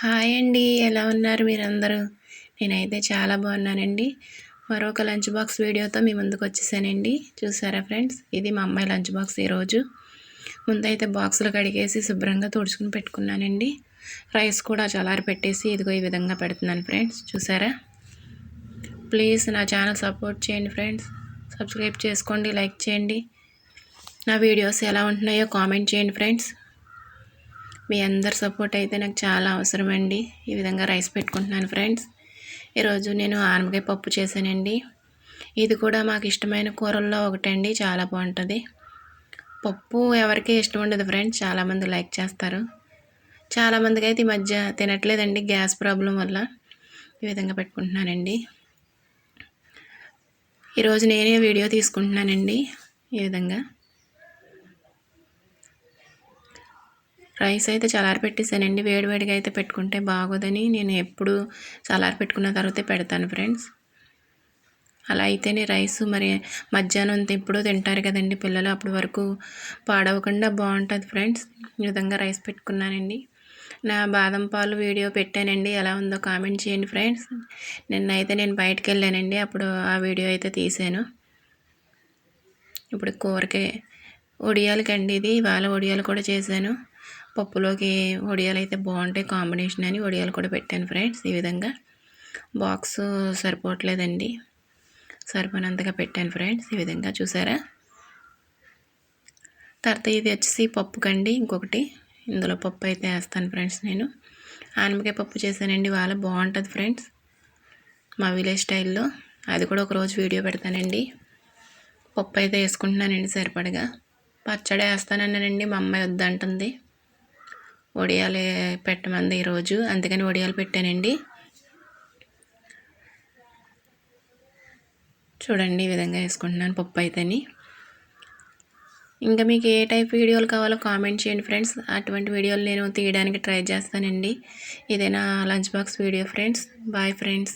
Hi అండి ఎలా ఉన్నారు మీరందరూ? నేనైతే చాలా బాగున్నానండి. మరొక లంచ్ బాక్స్ వీడియోతో మీ ముందుకు వచ్చేసానండి. చూసారా ఫ్రెండ్స్? ఇది మా అమ్మాయి లంచ్ బాక్స్ ఈరోజు. ముందైతే బాక్సులు కడిగేసి శుభ్రంగా తుడుచుకుని పెట్టుకున్నానండి. రైస్ కూడా చలారి పెట్టేసి ఇదిగో ఈ విధంగా పెడుతున్నాను ఫ్రెండ్స్. చూసారా? ప్లీజ్ నా ఛానల్ సపోర్ట్ చేయండి ఫ్రెండ్స్. సబ్స్క్రైబ్ చేసుకోండి లైక్ చేయండి. నా వీడియోస్ ఎలా ఉంటున్నాయో కామెంట్ చేయండి ఫ్రెండ్స్. మీ అందరి సపోర్ట్ అయితే నాకు చాలా అవసరం అండి ఈ విధంగా రైస్ పెట్టుకుంటున్నాను ఫ్రెండ్స్. ఈరోజు నేను ఆనపకాయ పప్పు చేశానండి. ఇది కూడా మాకు ఇష్టమైన కూరల్లో ఒకటండి. చాలా బాగుంటుంది. పప్పు ఎవరికి ఇష్టం ఉండదు ఫ్రెండ్స్. చాలామంది లైక్ చేస్తారు. చాలామందికి అయితే ఈ మధ్య తినట్లేదండి గ్యాస్ ప్రాబ్లం వల్ల. ఈ విధంగా పెట్టుకుంటున్నానండి. ఈరోజు నేనే వీడియో తీసుకుంటున్నానండి. ఈ విధంగా. రైస్ అయితే చలారి పెట్టేసానండి వేడివేడిగా అయితే పెట్టుకుంటే బాగోదని నేను ఎప్పుడు చలారి పెట్టుకున్న తర్వాతే పెడతాను ఫ్రెండ్స్. అలా అయితేనే రైస్ మరి మధ్యాహ్నం ఎప్పుడో తింటారు కదండి పిల్లలు అప్పటి వరకు పాడవకుండా బాగుంటుంది ఫ్రెండ్స్. ఈ విధంగా రైస్ పెట్టుకున్నానండి. నా బాదం పాలు వీడియో పెట్టానండి. ఎలా ఉందో కామెంట్ చేయండి ఫ్రెండ్స్. నిన్నైతే నేను బయటకు వెళ్ళానండి. అప్పుడు ఆ వీడియో అయితే తీసాను ఇప్పుడు కూరకే ఒడియాలకండి ఇది. ఇవాళ ఒడియాలు కూడా చేశాను. పప్పులోకి వడియాలు అయితే బాగుంటాయి. కాంబినేషన్ అని వడియాలు కూడా పెట్టాను ఫ్రెండ్స్. ఈ విధంగా బాక్స్ సరిపోవట్లేదండి. సరిపోయినంతగా పెట్టాను ఫ్రెండ్స్. ఈ విధంగా చూసారా? తర్వాత ఇది వచ్చేసి పప్పు కండి. ఇంకొకటి ఇందులో పప్పు అయితే వేస్తాను ఫ్రెండ్స్ నేను. ఆనపకాయ పప్పు చేశానండి. వాళ్ళ బాగుంటుంది ఫ్రెండ్స్. మా విలేజ్ స్టైల్లో. అది కూడా ఒకరోజు వీడియో పెడతానండి. పప్పు అయితే వేసుకుంటున్నానండి సరిపడగా. పచ్చడి వేస్తానన్నానండి. మా అమ్మాయి వద్దంటుంది. వడియాలు పెట్టమంది ఈరోజు. అందుకని వడియాలు పెట్టానండి. చూడండి ఈ విధంగా వేసుకుంటున్నాను పప్పు అయితేని. ఇంకా మీకు ఏ టైప్ వీడియోలు కావాలో కామెంట్ చేయండి ఫ్రెండ్స్. అటువంటి వీడియోలు నేను తీయడానికి ట్రై చేస్తానండి. ఇదేనా lunch box video friends. Bye friends.